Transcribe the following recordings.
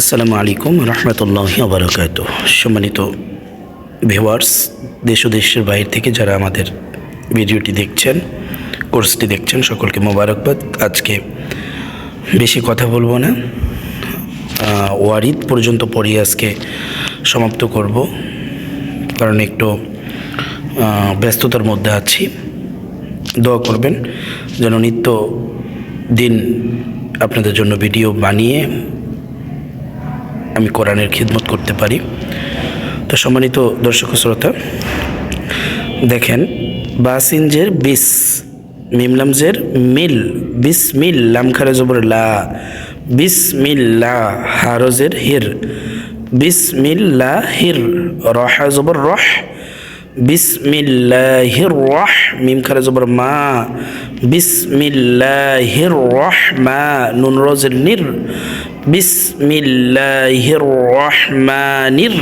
আসসালামু আলাইকুম রহমতুল্লাহ আবরকাত সম্মানিত ভিওয়ার্স দেশ ও দেশের বাইরে থেকে যারা আমাদের ভিডিওটি দেখছেন কোর্সটি দেখছেন, সকলকে মোবারকবাদ। আজকে বেশি কথা বলব না। ওয়ারিদ পর্যন্ত পড়িয়ে আজকে সমাপ্ত করব। কারণ একটু ব্যস্ততার মধ্যে আছি। দোয়া করবেন যেন নিত্য দিন আপনাদের জন্য ভিডিও বানিয়ে আমি কোরআনের খিদমত করতে পারি। তো সম্মানিত দর্শক শ্রোতা, দেখেন, বাসিনজের বিস, মিমলামজের মিল বিস মিল লামখারে জবর লা বিস মিল লা হারজের হির বিস মিল লা হির রহা জবর রহ, বিসমিল্লাহির রহ মিম খারে জবর মা, বিসমিল্লাহির রহমা নুন রোজের নির বিসমিল্লাহির রহমানির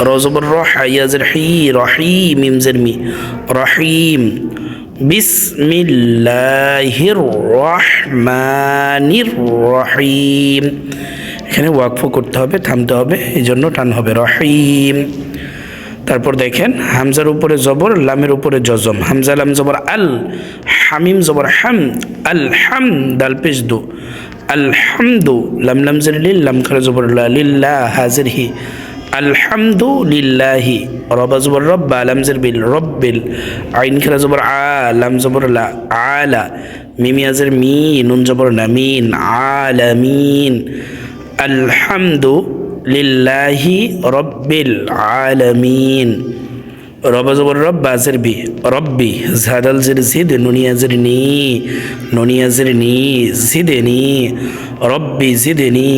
রজবর রহ ইয়াজের হি, রহি মিমজের মি, রহিম। বিসমিল্লাহির রহমানির রহিম। এখানে ওয়াকফ করতে হবে, থামতে হবে এই জন্য টান হবে, রহিম। তারপর দেখেন, হামজার উপরে জবর, লামের উপরে জজম। হামজা লাম জবর আল, হামিম জবর হাম, আল হাম, দাল পেশ দু। আলহামদু লাম লাম জের লিল লাম খারে জবর লা লিল্লাহ হাজির হি আলহামদু লিল্লাহি রবা জবর রব্বা লাম বিল রব্বিল আইন জবর আলা মিমি আজের মি নুন জবর না মিন আলামিন আলহামদু লিল্লাহি রব্বিল আলামিন। রব জবর রব বাজের বি রব্বি জাদাল জের জিদ নুনিয়াজের নি নুনিয়াজের নি জিদে নি রব্বি জিদে নি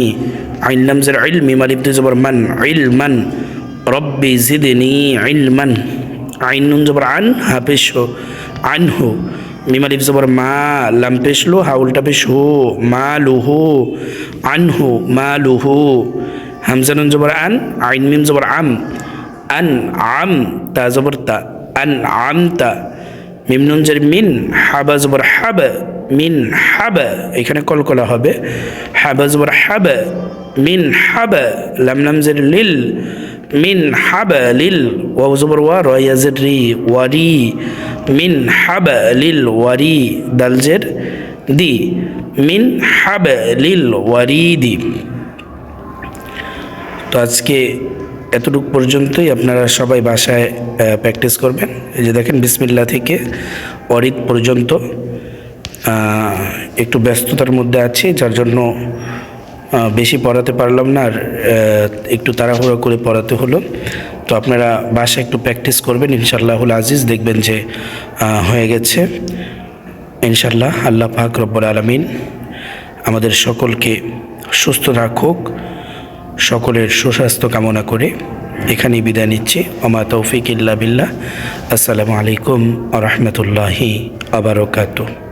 আইলাম জের ইলমি মালিব দু জবর মান ইলমান রব্বি জিদে নি ইলমান আইন নুন জবর আন হাফিস আনহু মিমালিফ জবর মা, লাম পেশলো হাউলটা পেশ হু মা লুহু, আনহু, মা লুহু হামজানুন জবর আন আইন মিম জবর আম আন আম তা জবর তা। আন আম তা। মিম মিন, হাবা জবর হাব, মিন হাব, এখানে কলকলা হবে। হাবা জবর হাব, মিন হাব, লাম লাম লিল, মিন হাব লিল, ওয়াও জবর ওয়া রয়া জের রি ওয়ারি মিন হাব লিল ওয়ারি দাল জের দি, মিন হাব লিল ওয়ারিদি তো আজকে এতটুকু পর্যন্তই আপনারা সবাই বাসায় প্র্যাকটিস করবেন। এই যে দেখেন, বিসমিল্লা থেকে অরিত পর্যন্ত একটু ব্যস্ততার মধ্যে আছি, যার জন্য বেশি পড়াতে পারলাম না, আর একটু তাড়াহুড়ো করে পড়াতে হলো। তো আপনারা বাসায় একটু প্র্যাকটিস করবেন, ইনশাআল্লাহুল আজিজ, দেখবেন যে হয়ে গেছে। ইনশাল্লাহ আল্লাহ পাক রব্বুল আলমিন আমাদের সকলকে সুস্থ রাখুক। সকলের সুস্বাস্থ্য কামনা করে এখানেই বিদায় নিচ্ছি। অমা তৌফিক ইল্লা বিল্লাহ। আসসালামু আলাইকুম আ রহমতুল্লাহি আবারকাতু